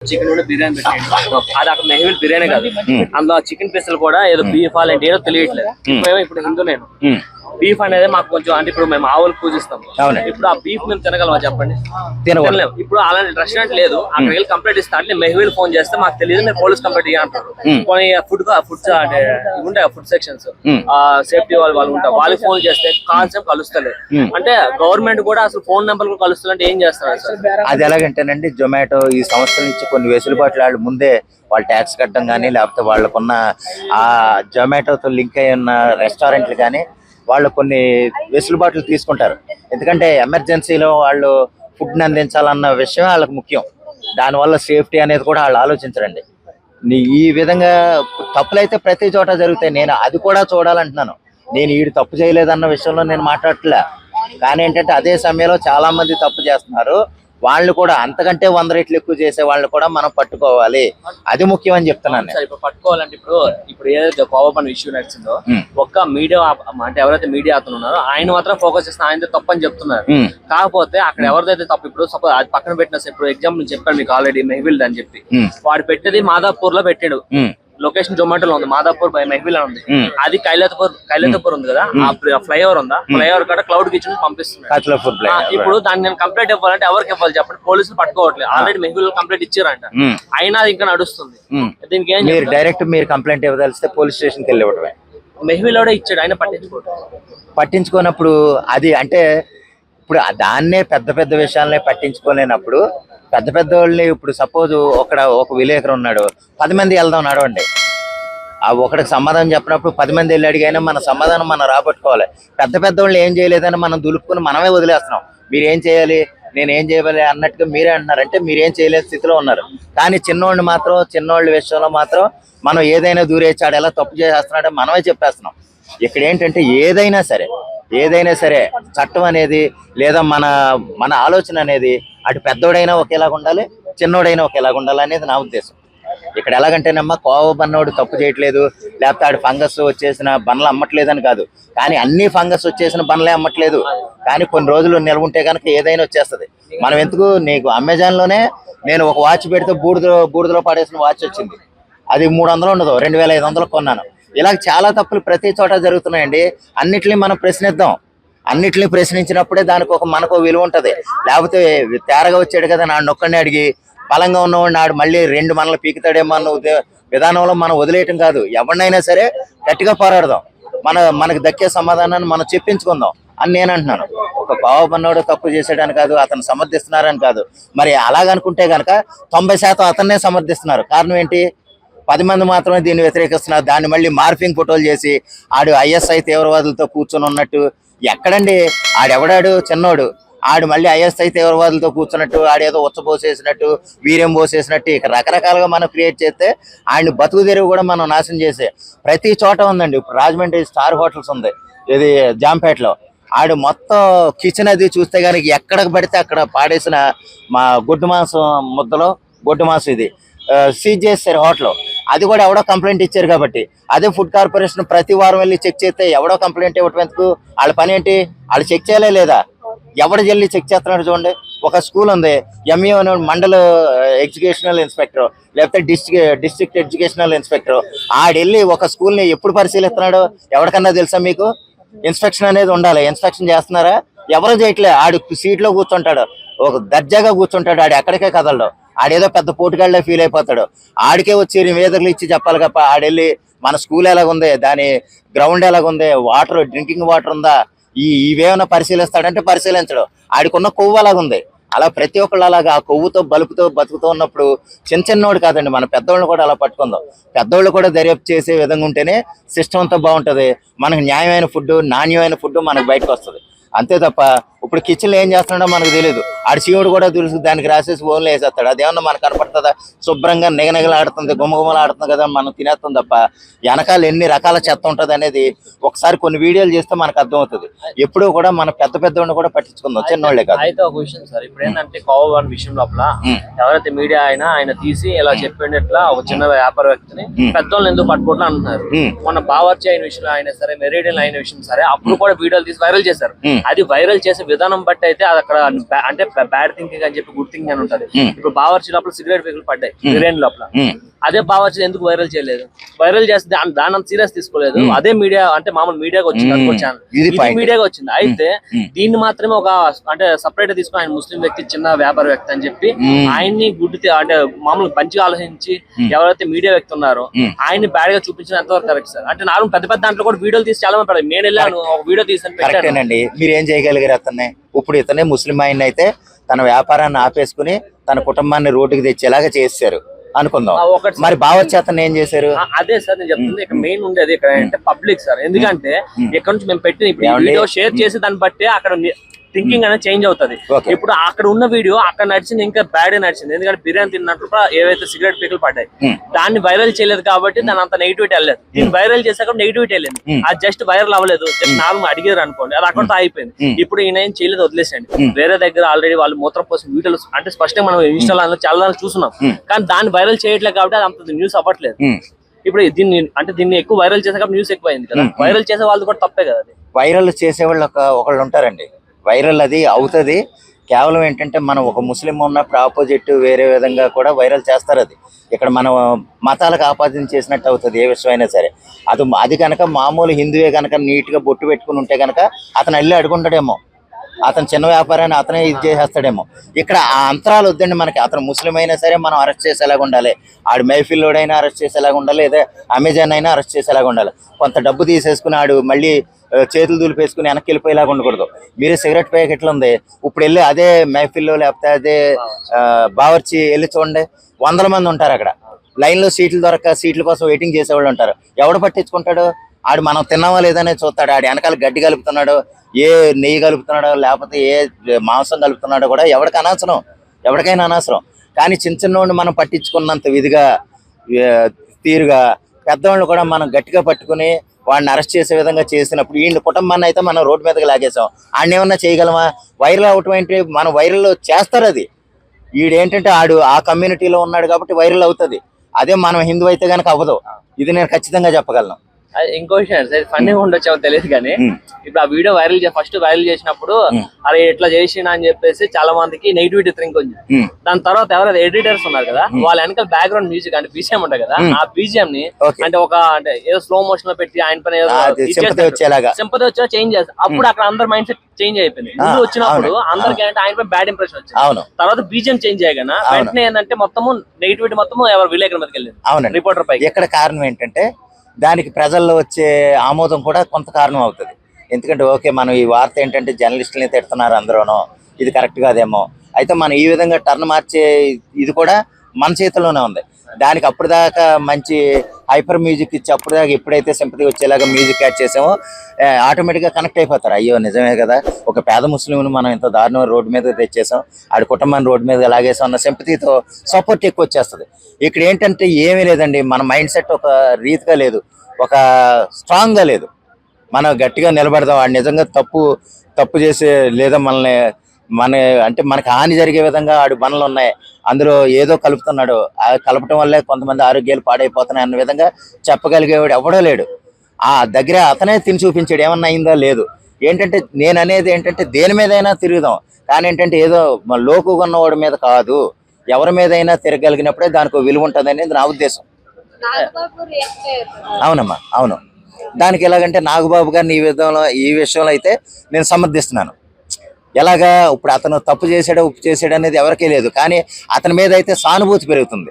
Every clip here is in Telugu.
చికెన్ కూడా బిర్యానీ పెట్టేయండి అది అక్కడ మెహవిల్ బిర్యానీ కాదు అందులో చికెన్ పీసులు కూడా ఏదో బీఫ్ అలాంటి ఏదో తెలియట్లేదు మేము ఇప్పుడు హిందూ నేను ఉమ్. బీఫ్ అనేది మాకు కొంచెం అంటే ఇప్పుడు మేము ఆవులు పూజిస్తాం అవునండి. ఇప్పుడు ఆ బీఫ్ మేము తినగలమా చెప్పండి. తినలేము. ఇప్పుడు అలాంటి రెస్టారెంట్ లేదు. అక్కడికి వెళ్ళి కంప్లైంట్ ఇస్తా అంటే మెహవిల్ ఫోన్ చేస్తే మాకు తెలియదు మీరు పోలీస్ కంప్లైంట్ అంటారు కొన్ని ఫుడ్ ఫుడ్ అంటే ఉంటాయి ఫుడ్ సెక్షన్స్ ఆ సేఫ్టీ వాళ్ళు వాళ్ళు ఉంటారు. వాళ్ళకి ఫోన్ చేస్తే కాన్సెప్ట్ కలుస్తలేదు. అంటే గవర్నమెంట్ కూడా అసలు ఫోన్ నెంబర్ కూడా కలుస్తుందంటే ఏం చేస్తారు అది ఎలాగంటేనండి జొమాటో ఈ సంస్థల నుంచి కొన్ని వెసులుబాట్లు వాళ్ళు ముందే వాళ్ళు ట్యాక్స్ కట్టడం కానీ లేకపోతే వాళ్ళకున్న ఆ జొమాటోతో లింక్ అయి ఉన్న రెస్టారెంట్లు కానీ వాళ్ళు కొన్ని వెసులుబాట్లు తీసుకుంటారు. ఎందుకంటే ఎమర్జెన్సీలో వాళ్ళు ఫుడ్ని అందించాలన్న విషయం వాళ్ళకి ముఖ్యం. దానివల్ల సేఫ్టీ అనేది కూడా వాళ్ళు ఆలోచించరండి. ఈ విధంగా తప్పులైతే ప్రతి చోట జరుగుతాయి. నేను అది కూడా చూడాలంటున్నాను. నేను వీడు తప్పు చేయలేదన్న విషయంలో నేను మాట్లాడట్లే. కానీ ఏంటంటే అదే సమయంలో చాలా మంది తప్పు చేస్తున్నారు. వాళ్ళు కూడా అంతకంటే వంద రెట్లు ఎక్కువ చేసే వాళ్ళని కూడా మనం పట్టుకోవాలి అది ముఖ్యం అని చెప్తున్నాను నేను. సార్ ఇప్పుడు పట్టుకోవాలంటే ఇప్పుడు ఇప్పుడు ఏదైతే కోవప్ అనే ఇష్యూ నడిచిందో. ఒక్క మీడియా అంటే ఎవరైతే మీడియా అతను ఉన్నారో ఆయన మాత్రం ఫోకస్ చేసిన ఆయన తప్పని చెప్తున్నారు. కాకపోతే అక్కడ ఎవరిదైతే తప్పు ఇప్పుడు సపోజ్ అది పక్కన పెట్టిన ఇప్పుడు ఎగ్జాంపుల్ చెప్పాను మీకు ఆల్రెడీ మెహవిల్ అని చెప్పి. వాడు పెట్టేది మాదాపూర్లో పెట్టాడు. లొకేషన్ జొమాటోలో ఉంది మాదాపూర్ బై మెహవిల్ అని ఉంది. అది కైలాతపూర్ కైలాతపూర్ ఉంది కదా? ఆ ఫ్లైఓవర్ ఉందా? ఫ్లైఓవర్ కూడా క్లౌడ్ కిచెన్ పంపిస్తున్నాడు ప్లేట్ ఇప్పుడు దాన్ని నేను కంప్లైంట్ ఇవ్వాలంటే ఎవరికి ఇవ్వాలి చెప్పండి? పోలీసులు పట్టుకోవట్లేదు. ఆల్రెడీ మెహవిల్ కంప్లైంట్ ఇచ్చారంట. అయినా అది ఇంకా నడుస్తుంది. దీనికి ఏం మీరు డైరెక్ట్ మీరు కంప్లైంట్ ఇవ్వదలిస్తే పోలీస్ స్టేషన్కి వెళ్ళి ఇవ్వడమే మెహవిలోడే ఇచ్చాడు ఆయన పట్టించుకోవట్లేదు. పట్టించుకోనప్పుడు అది అంటే ఇప్పుడు దాన్నే పెద్ద పెద్ద విషయాలనే పట్టించుకోలేనప్పుడు పెద్ద పెద్ద వాళ్ళని ఇప్పుడు సపోజ్ ఒక ఒక విలేకరు ఉన్నాడు. పది మంది వెళ్దాం నడవండి. ఆ ఒకటికి సమాధానం చెప్పినప్పుడు పది మంది వెళ్ళి అడిగైనా మన సమాధానం మనం రాబట్టుకోవాలి. పెద్ద పెద్ద వాళ్ళు ఏం చేయలేదని మనం దులుపుకుని మనమే వదిలేస్తున్నాం. మీరు ఏం చేయాలి? నేను ఏం చేయాలి అన్నట్టుగా మీరే అంటున్నారు. అంటే మీరేం చేయలేని స్థితిలో ఉన్నారు. కానీ చిన్నోళ్ళు మాత్రం చిన్నోళ్ళ విషయంలో మాత్రం మనం ఏదైనా దూరేచాడు ఎలా తప్పు చేసేస్తున్నాడో మనమే చెప్పేస్తున్నాం. ఇక్కడ ఏంటంటే ఏదైనా సరే ఏదైనా సరే చట్టం అనేది లేదా మన మన ఆలోచన అనేది అటు పెద్దోడైనా ఒకేలాగా ఉండాలి చిన్నోడైనా ఒకేలాగా ఉండాలి అనేది నా ఉద్దేశం. ఇక్కడ ఎలాగంటేనమ్మా కోవ బన్నోడు తప్పు చేయట్లేదు లేకపోతే ఆడు ఫంగస్ వచ్చేసిన బండ్లు అమ్మట్లేదని కాదు. కానీ అన్ని ఫంగస్ వచ్చేసిన బండ్లే అమ్మట్లేదు. కానీ కొన్ని రోజులు నిల్వ ఉంటే కనుక ఏదైనా వచ్చేస్తది. మనం ఎందుకు నీకు అమెజాన్లోనే నేను ఒక వాచ్ పెడితే బూడిద బూడిదలో పడేసిన వాచ్ వచ్చింది. అది మూడు వందలు ఉండదు రెండు వేల ఐదు వందలకు కొన్నాను. ఇలా చాలా తప్పులు ప్రతి చోట జరుగుతున్నాయండి. అన్నిటిని మనం ప్రశ్నిద్దాం. అన్నిటిని ప్రశ్నించినప్పుడే దానికి ఒక మనకు విలువ ఉంటది. లేకపోతే తేరగా వచ్చాడు కదా నా నొక్కడిని అడిగి బలంగా ఉన్నవాడు నాడు మళ్ళీ రెండు మనలు పీకుతాడేమో అన్న విధానంలో మనం వదిలేయటం కాదు. ఎవరినైనా సరే గట్టిగా పోరాడదాం. మన మనకు దక్కే సమాధానాన్ని మనం చెప్పించుకుందాం అని నేను అంటున్నాను. ఒక బావబన్నోడు తప్పు చేసాడని కాదు అతను సమర్థిస్తున్నారని కాదు. మరి అలాగనుకుంటే గనక తొంభై శాతం అతన్నే సమర్థిస్తున్నారు. కారణం ఏంటి? పది మంది మాత్రమే దీన్ని వ్యతిరేకిస్తున్నారు. దాన్ని మళ్ళీ మార్ఫింగ్ ఫోటోలు చేసి ఆడు ఐఎస్ఐ తీవ్రవాదులతో కూర్చొని ఉన్నట్టు ఎక్కడండి? ఆడెవడాడు? చిన్నోడు. ఆడు మళ్ళీ ఐఎస్ఐ తీవ్రవాదులతో కూర్చున్నట్టు ఆడేదో ఉచ్చబోసేసినట్టు వీర్యం పోసేసినట్టు ఇక రకరకాలుగా మనం క్రియేట్ చేస్తే ఆయన బతుకు తెరువు కూడా మనం నాశనం చేసే ప్రతి చోట ఉందండి. ఇప్పుడు రాజమండ్రి స్టార్ హోటల్స్ ఉంది. ఇది జాంపేటలో. ఆడు మొత్తం కిచెన్ అది చూస్తే కనుక ఎక్కడికి పడితే అక్కడ పాడేసిన మా గుడ్డు మాంసం ముద్దలో గుడ్డు మాంసం ఇది సీజ్ చేస్తారు హోటల్. అది కూడా ఎవడో కంప్లైంట్ ఇచ్చారు కాబట్టి. అదే ఫుడ్ కార్పొరేషన్ ప్రతి వారం వెళ్ళి చెక్ చేస్తే ఎవడో కంప్లైంట్ ఇవ్వటం ఎందుకు? వాళ్ళ పని ఏంటి? వాళ్ళు చెక్ చేయలే లేదా? ఎవడు వెళ్ళి చెక్ చేస్తున్నాడు చూడండి. ఒక స్కూల్ ఉంది. ఎంఈఓ మండల ఎడ్యుకేషనల్ ఇన్స్పెక్టర్. లేకపోతే డిస్ట్రిక్ట్ డిస్ట్రిక్ట్ ఎడ్యుకేషనల్ ఇన్స్పెక్టర్. ఆడెళ్ళి ఒక స్కూల్ని ఎప్పుడు పరిశీలిస్తున్నాడు? ఎవరికన్నా తెలుసా మీకు? ఇన్స్పెక్షన్ అనేది ఉండాలి. ఇన్స్పెక్షన్ చేస్తున్నారా? ఎవరు చేయట్లే. ఆడు సీట్లో కూర్చుంటాడు. ఒక దర్జాగా కూర్చుంటాడు. ఆడు ఎక్కడికే కదలడు. ఆడేదో పెద్ద పోటుగాళ్ళే ఫీల్ అయిపోతాడు. ఆడికే వచ్చి నివేదికలు ఇచ్చి చెప్పాలి తప్ప ఆడెళ్ళి మన స్కూల్ ఎలాగుంది దాని గ్రౌండ్ ఎలాగుంది వాటర్ డ్రింకింగ్ వాటర్ ఉందా ఈ ఇవేమైనా పరిశీలిస్తాడంటే పరిశీలించడు. ఆడికున్న కొవ్వు అలాగుంది. అలా ప్రతి ఒక్కళ్ళు అలాగా ఆ కొవ్వుతో బలుపుతో బతుకుతూ ఉన్నప్పుడు చిన్న చిన్నోడు కాదండి మన పెద్దోళ్ళు కూడా అలా పట్టుకుందాం. పెద్దోళ్ళు కూడా దర్యాప్తు చేసే విధంగా ఉంటేనే సిస్టమ్ అంతా బాగుంటది. మనకు న్యాయమైన ఫుడ్ నాణ్యమైన ఫుడ్ మనకు బయటకు వస్తుంది. అంతే తప్ప ఇప్పుడు కిచెన్లో ఏం చేస్తున్నాడో మనకు తెలియదు శివుడు కూడా తెలుసు దానికి రాసేసి ఓన్లో వేసేస్తాడు. అదేమన్నా మనకు కనపడుతుందా? శుభ్రంగా నిగనిగలాడుతుంది గుమగుమలాడుతుంది కదా మనం తినేస్తాం తప్ప. వెనకాల ఎన్ని రకాల చెత్త ఉంటుంది అనేది ఒకసారి కొన్ని వీడియోలు చేస్తే మనకు అర్థమవుతుంది. ఎప్పుడూ కూడా మన పెద్ద పెద్దోడిని కూడా పట్టించుకుందాం చిన్నోళ్ళే కాదు. అయితే ఒక విషయం సార్ ఇప్పుడు ఏంటంటే కోవ వన్ విషయం లోపల. ఎవరైతే మీడియా అయినా ఆయన తీసి ఇలా చెప్పినట్లా ఒక చిన్న వ్యాపార వ్యక్తిని పెద్దోళ్ళని ఎందుకు పట్టుకోవట్లే అంటున్నారు. మొన్న బావర్చి అయిన విషయంలో అయినా సరే మెరీడియన్ అయిన విషయం సరే అప్పుడు కూడా వీడియోలు తీసి వైరల్ చేశారు. అది వైరల్ చేసే విధానం బట్టి అయితే అది అక్కడ అంటే బ్యాడ్ థింకింగ్ అని చెప్పి గుడ్ థింకింగ్ అని ఉంటది. ఇప్పుడు బావర్చి లోపల సిగరెట్ పేగులు పడ్డాయి. బిర్యానీ లోపల. అదే బావర్చి ఎందుకు వైరల్ చేయలేదు? వైరల్ చేస్తే దాని అంత సీరియస్ తీసుకోలేదు. అదే మీడియా అంటే మామూలు మీడియాకి వచ్చింది అనుకో ఛానల్ ఇది ఇది point. మీడియాకి వచ్చింది. అయితే. దీన్ని మాత్రమే ఒక అంటే సపరేట్ తీసుకుని ఆయన ముస్లిం వ్యక్తి చిన్న వ్యాపార వ్యక్తి అని చెప్పి. ఆయన్ని గుడ్డి అంటే మామూలు మంచిగా ఆలోచించి ఎవరైతే మీడియా వ్యక్తి ఉన్నారో. ఆయన్ని బ్యాడ్గా చూపించిన ఎంతవరకు కరెక్ట్ సార్? అంటే నాలుగు పెద్ద పెద్ద దాంట్లో కూడా వీడియోలు తీసి చాలా మంది నేను వెళ్ళాను ఒక వీడియో తీసి పెట్టాను. కరెక్టేనండి మీరు ఏం చేయగలిగారు అతన్ని? ఇప్పుడు ఇతనే ముస్లిం ఆయన అయితే తన వ్యాపారాన్ని ఆపేసుకుని తన కుటుంబాన్ని రోడ్డుకి తెచ్చేలాగా చేశారు అనుకుందాం. మరి బావర్చి అతను ఏం చేశారు? అదే సార్ నేను చెప్తుంది. ఇక్కడ మెయిన్ ఉండేది ఇక్కడ. అంటే పబ్లిక్ సార్. ఎందుకంటే ఇక్కడ నుంచి మేము పెట్టిన ఇప్పుడు షేర్ చేసి దాన్ని బట్టి అక్కడ థింకింగ్ అనేది చేంజ్ అవుతుంది. ఇప్పుడు అక్కడ ఉన్న వీడియో అక్కడ నడిచింది ఇంకా బ్యాడ్ నడిచింది. ఎందుకంటే బిర్యానీ తిన్నట్టు కూడా ఏవైతే సిగరెట్ పీకులు పడ్డాయి Hmm. దాన్ని వైరల్ చేయలేదు కాబట్టి దాని అంత నెగిటివిటీ వెళ్ళలేదు. దీన్ని వైరల్ చేశాక నెగిటివిటీ వెళ్ళింది. Hmm. అది జస్ట్ వైరల్ అవ్వలేదు. జస్ట్ నార్మల్ అడిగారు అనుకోండి అది అక్కడతో అయిపోయింది Hmm. ఇప్పుడు ఈయన ఏం చేయలేదు వదిలేసండి Hmm. వేరే దగ్గర ఆల్రెడీ వాళ్ళు మూత్రం పోసిన వీడియోలు అంటే స్పష్టంగా మనం ఇన్స్టాలో చాలా చూస్తున్నాం. Hmm. కానీ దాన్ని వైరల్ చేయట్లేదు కాబట్టి అది అంత న్యూస్ అవ్వట్లేదు. ఇప్పుడు దీన్ని అంటే దీన్ని ఎక్కువ వైరల్ చేసాక న్యూస్ ఎక్కువ అయింది కదా. వైరల్ చేసే వాళ్ళు కూడా తప్పే కదా వైరల్ చేసేవాళ్ళు ఒక ఒకళ్ళు ఉంటారండి. వైరల్ అది అవుతుంది. కేవలం ఏంటంటే మనం ఒక ముస్లిం ఉన్నప్పుడు ఆపోజిట్ వేరే విధంగా కూడా వైరల్ చేస్తారు అది. ఇక్కడ మనం మతాలకు ఆపాదన చేసినట్టు అవుతుంది ఏ విషయమైనా సరే. అది అది కనుక మామూలు హిందువే కనుక నీట్గా బొట్టు పెట్టుకుని ఉంటే కనుక అతను వెళ్ళి అడుగుంటాడేమో. అతను చిన్న వ్యాపారాన్ని అతనే ఇది చేసేస్తాడేమో. ఇక్కడ ఆ అంతరాలు వద్దండి మనకి. అతను ముస్లిం అయినా సరే మనం అరెస్ట్ చేసేలాగా ఉండాలి. ఆడు మైఫిల్లోడైనా అరెస్ట్ చేసేలాగా ఉండాలి. లేదా అమెజాన్ అయినా అరెస్ట్ చేసేలాగా ఉండాలి. కొంత డబ్బు తీసేసుకుని ఆడు మళ్ళీ చేతులు దులిపేసుకుని వెనక్కి వెళ్ళిపోయేలాగా ఉండకూడదు. మీరే సిగరెట్ ప్యాకెట్లు ఉంది ఇప్పుడు వెళ్ళి అదే మైఫిల్లో లేకపోతే అదే బావర్చి వెళ్ళి చూడండి. వందల మంది ఉంటారు అక్కడ. లైన్లో సీట్లు దొరక సీట్ల కోసం వెయిటింగ్ చేసేవాళ్ళు ఉంటారు. ఎవడు పట్టించుకుంటాడు? ఆడు మనం తిన్నావా లేదనే చూస్తాడు. ఆడు వెనకాల గడ్డి కలుపుతున్నాడు. ఏ నెయ్యి కలుపుతున్నాడో లేకపోతే ఏ మాంసం కలుపుతున్నాడో కూడా ఎవరికి అనవసరం. ఎవరికైనా అనవసరం. కానీ చిన్న చిన్నోడిని మనం పట్టించుకున్నంత విధిగా తీరుగా పెద్దవాళ్ళు కూడా మనం గట్టిగా పట్టుకుని వాడిని అరెస్ట్ చేసే విధంగా చేసినప్పుడు వీళ్ళ కుటుంబాన్ని అయితే మనం రోడ్డు మీదకి లాగేసాం ఆడిని ఏమన్నా చేయగలమా? వైరల్ అవటం ఏంటి? మనం వైరల్ చేస్తారు అది. వీడేంటంటే ఆడు ఆ కమ్యూనిటీలో ఉన్నాడు కాబట్టి వైరల్ అవుతుంది. అదే మనం హిందూ అయితే కనుక అవ్వదు. ఇది నేను ఖచ్చితంగా చెప్పగలను. ఇంకో విషయం సార్ ఫన్నీ ఉండొచ్చామో తెలియదు కానీ. ఇప్పుడు ఆ వీడియో వైరల్ ఫస్ట్ వైరల్ చేసినప్పుడు. అరే ఇట్లా చేసినా అని చెప్పేసి చాలా మందికి నెగిటివిటీ థింక్ ఉంది. దాని తర్వాత ఎవరైతే ఎడిటర్స్ ఉన్నారు కదా వాళ్ళ వెనకాల బ్యాక్గ్రౌండ్ మ్యూజిక్ అంటే బీజిఎం ఉంటాయి కదా. ఆ బీజిఎం ని. అంటే ఒక అంటే ఏదో స్లో మోషన్లో పెట్టి ఆయన పైన. సింపతి వచ్చా చేంజ్ చేస్తారు అప్పుడు అక్కడ అందరు మైండ్ సెట్ చేంజ్ అయిపోయింది ముందు వచ్చినప్పుడు. అందరికి అంటే ఆయన బ్యాడ్ ఇంప్రెషన్ వచ్చింది తర్వాత బీజిఎం చేంజ్ చేయగానే. వెంటనే ఏంటంటే మొత్తము నెగిటివిటీ మొత్తము ఎవరు విలేకరుల మీదకి వెళ్ళింది రిపోర్టర్ పైకి ఇక్కడ కారణం ఏంటంటే దానికి ప్రజల్లో వచ్చే ఆమోదం కూడా కొంత కారణం అవుతుంది. ఎందుకంటే ఓకే మనం ఈ వార్త ఏంటంటే జర్నలిస్టులని తిడుతున్నారు అందరూనో. ఇది కరెక్ట్ కాదేమో. అయితే మనం ఈ విధంగా టర్న్ మార్చే ఇది కూడా మన చేతిలోనే ఉంది. దానికి అప్పటిదాకా మంచి హైపర్ మ్యూజిక్ ఇచ్చి అప్పటిదాకా ఎప్పుడైతే సింపతి వచ్చేలాగా మ్యూజిక్ యాడ్ చేసామో ఆటోమేటిక్గా కనెక్ట్ అయిపోతారు. అయ్యో నిజమే కదా. ఒక పేద ముస్లింను మనం ఇంత దారుణం రోడ్డు మీద తెచ్చేసాం. ఆడి కుటుంబాన్ని రోడ్డు మీద లాగేసాం అన్న సింపతితో సపోర్ట్ ఎక్కువ వచ్చేస్తుంది. ఇక్కడ ఏంటంటే ఏమీ లేదండి. మన మైండ్ సెట్ ఒక రీతిగా లేదు. ఒక స్ట్రాంగ్గా లేదు. మనం గట్టిగా నిలబడదాం. వాడు నిజంగా తప్పు తప్పు చేసే లేదా మనల్ని మన అంటే మనకి హాని జరిగే విధంగా ఆడు పనులు ఉన్నాయి. అందులో ఏదో కలుపుతున్నాడు. ఆ కలపటం వల్లే కొంతమంది ఆరోగ్యాలు పాడైపోతున్నాయి అన్న విధంగా చెప్పగలిగేవాడు ఎవడో లేడు. ఆ దగ్గర అతనే తిని చూపించాడు. ఏమన్నా అయిందో? లేదు. ఏంటంటే నేను అనేది ఏంటంటే దేని మీదైనా తిరుగుదాం. కానీ ఏంటంటే ఏదో లోకుగా ఉన్నవాడి మీద కాదు. ఎవరి మీదైనా తిరగలిగినప్పుడే దానికి విలువ ఉంటుంది అనేది నా ఉద్దేశం. అవునమ్మా అవును. దానికి ఎలాగంటే నాగబాబు గారిని ఈ విధంలో ఈ విషయంలో అయితే నేను సమర్థిస్తున్నాను. ఎలాగా ఇప్పుడు అతను తప్పు చేశాడో ఉప్పు చేశాడో అనేది ఎవరికీ లేదు. కానీ అతని మీద అయితే సానుభూతి పెరుగుతుంది.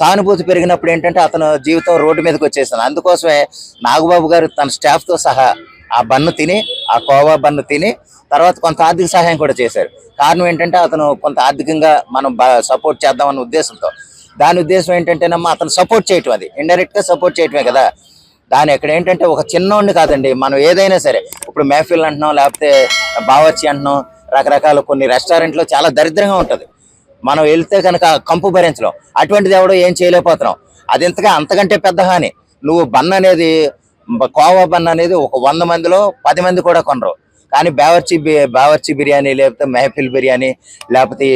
సానుభూతి పెరిగినప్పుడు ఏంటంటే అతను జీవితం రోడ్డు మీదకి వచ్చేసాను అందుకోసమే నాగబాబు గారు తన స్టాఫ్తో సహా ఆ బన్ను తిని ఆ కోవా బన్ను తిని తర్వాత కొంత ఆర్థిక సహాయం కూడా చేశారు. కారణం ఏంటంటే అతను కొంత ఆర్థికంగా మనం సపోర్ట్ చేద్దామన్న ఉద్దేశంతో. దాని ఉద్దేశం ఏంటంటేనమ్మా అతను సపోర్ట్ చేయటం అది. ఇండైరెక్ట్గా సపోర్ట్ చేయటమే కదా. కానీ ఇక్కడ ఏంటంటే ఒక చిన్నోడిని కాదండి మనం ఏదైనా సరే. ఇప్పుడు మేఫిల్ అంటున్నాం లేకపోతే బావర్చి అంటున్నాం రకరకాల కొన్ని రెస్టారెంట్లో చాలా దరిద్రంగా ఉంటుంది. మనం వెళ్తే కనుక కంపు భరించడం అటువంటిది ఎవడో ఏం చేయలేకపోతున్నాం. అది ఇంతగా అంతకంటే పెద్ద హాని. నువ్వు బన్ అనేది కోవా బన్ అనేది ఒక వంద మందిలో పది మంది కూడా కొనరు. కానీ బావర్చి బావర్చి బిర్యానీ లేకపోతే మెహఫిల్ బిర్యానీ లేకపోతే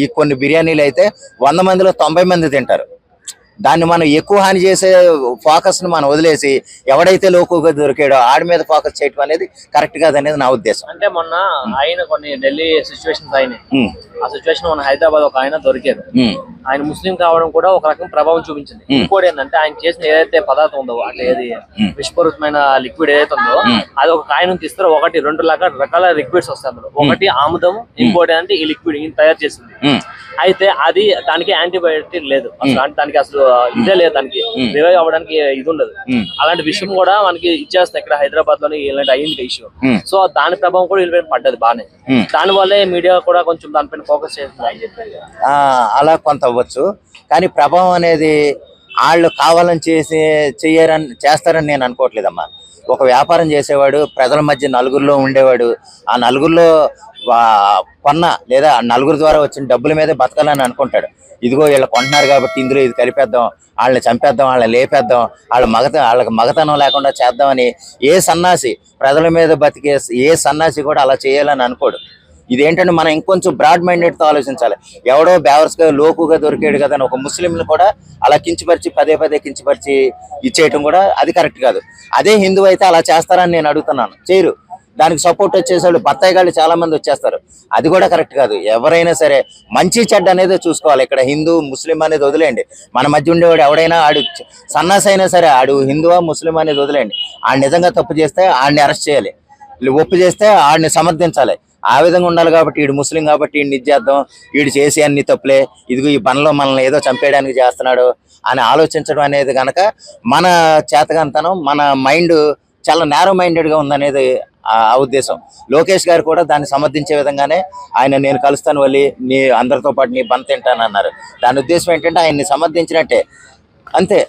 ఈ కొన్ని బిర్యానీలు అయితే వంద మందిలో తొంభై మంది తింటారు. దాన్ని మనం ఎక్కువ హాని చేసే ఫోకస్ను మనం వదిలేసి ఎవడైతే లోకుగా దొరికాడో ఆడి మీద ఫోకస్ చేయటం అనేది కరెక్ట్ కాదనేది నా ఉద్దేశం. అంటే మొన్న ఆయన కొన్ని ఢిల్లీ సిచ్యువేషన్స్ అయినాయి. ఉమ్, ఆ సిచ్యువేషన్ మన హైదరాబాద్ ఒక ఆయన దొరికారు. ఉమ్, ఆయన ముస్లిం కావడం కూడా ఒక రకం ప్రభావం చూపించింది. ఇంకోటి ఏంటంటే ఆయన చేసిన ఏదైతే పదార్థం ఉందో అంటే ఏది విషపూరితమైన లిక్విడ్ ఏదైతే ఉందో అది ఒక కాయ నుంచి ఇస్తారు ఒకటి రెండు రకాల రకాల లిక్విడ్స్ వస్తాయి అందులో. ఒకటి ఆముదం ఇంకోటి అంటే ఈ లిక్విడ్ ఈయన తయారు చేసింది. అయితే అది దానికి యాంటీబయాటిక్ లేదు. అసలు అంటే దానికి అసలు ఇదే లేదు దానికి. రివైవ్ అవ్వడానికి ఇది ఉండదు. అలాంటి విషయం కూడా మనకి ఇచ్చేస్తాయి ఇక్కడ హైదరాబాద్లోని ఇలాంటి అయ్యింది ఇష్యూ. సో దాని ప్రభావం కూడా వీళ్ళపైన పడ్డది బానే. దాని వల్లే మీడియా కూడా కొంచెం దానిపైన ఫోకస్ చేస్తుంది అని చెప్పి ఆ, అలా కొంత అవ్వచ్చు. కానీ ప్రభావం అనేది వాళ్ళు కావాలని చేసి చెయ్యరని చేస్తారని నేను అనుకోవట్లేదమ్మా. ఒక వ్యాపారం చేసేవాడు ప్రజల మధ్య నలుగురిలో ఉండేవాడు ఆ నలుగురిలో కొన్న లేదా నలుగురు ద్వారా వచ్చిన డబ్బుల మీద బతకాలని అనుకుంటాడు. ఇదిగో వీళ్ళు కొంటున్నారు కాబట్టి ఇందులో ఇది కలిపేద్దాం వాళ్ళని చంపేద్దాం వాళ్ళని లేపేద్దాం వాళ్ళ మగత వాళ్ళకి మగతనం లేకుండా చేద్దామని ఏ సన్నాసి ప్రజల మీద బతికే ఏ సన్నాసి కూడా అలా చేయాలని అనుకోడు. ఇదేంటంటే మనం ఇంకొంచెం బ్రాడ్ మైండెడ్తో ఆలోచించాలి. ఎవడో బేవర్స్గా లోకుగా దొరికాడు కదా అని ఒక ముస్లింని కూడా అలా కించపరిచి పదే పదే కించపరిచి ఇచ్చేయటం కూడా అది కరెక్ట్ కాదు. అదే హిందువు అయితే అలా చేస్తారని నేను అడుగుతున్నాను. చేయరు. దానికి సపోర్ట్ వచ్చేసేవాళ్ళు బత్తాయి గాళ్ళు చాలా మంది వచ్చేస్తారు. అది కూడా కరెక్ట్ కాదు. ఎవరైనా సరే మంచి చెడ్డ అనేది చూసుకోవాలి. ఇక్కడ హిందూ ముస్లిం అనేది వదిలేయండి. మన మధ్య ఉండేవాడు ఎవడైనా ఆడు సన్నాస్ అయినా సరే ఆడు హిందువా ముస్లిం అనేది వదిలేయండి. ఆడు నిజంగా తప్పు చేస్తే ఆడిని అరెస్ట్ చేయాలి. ఒప్పు చేస్తే ఆడిని సమర్థించాలి. ఆ విధంగా ఉండాలి కాబట్టి ఈడు ముస్లిం కాబట్టి వీడిని ఇది చేద్దాం. ఈడు చేసి అన్ని తప్పులే. ఇదిగో ఈ పనిలో మనల్ని ఏదో చంపేయడానికి చేస్తున్నాడు అని ఆలోచించడం అనేది కనుక మన చేతకంతనం మన మైండ్ చాలా నేరో మైండెడ్గా ఉందనేది ఆ ఉద్దేశం. లోకేష్ గారు కూడా దాన్ని సమర్థించే విధంగానే ఆయన నేను కలుస్తాను వెళ్ళి నీ అందరితో పాటు నీ బంత్ తింటానన్నారు. దాని ఉద్దేశం ఏంటంటే ఆయన్ని సమర్థించినట్టే. అంతే.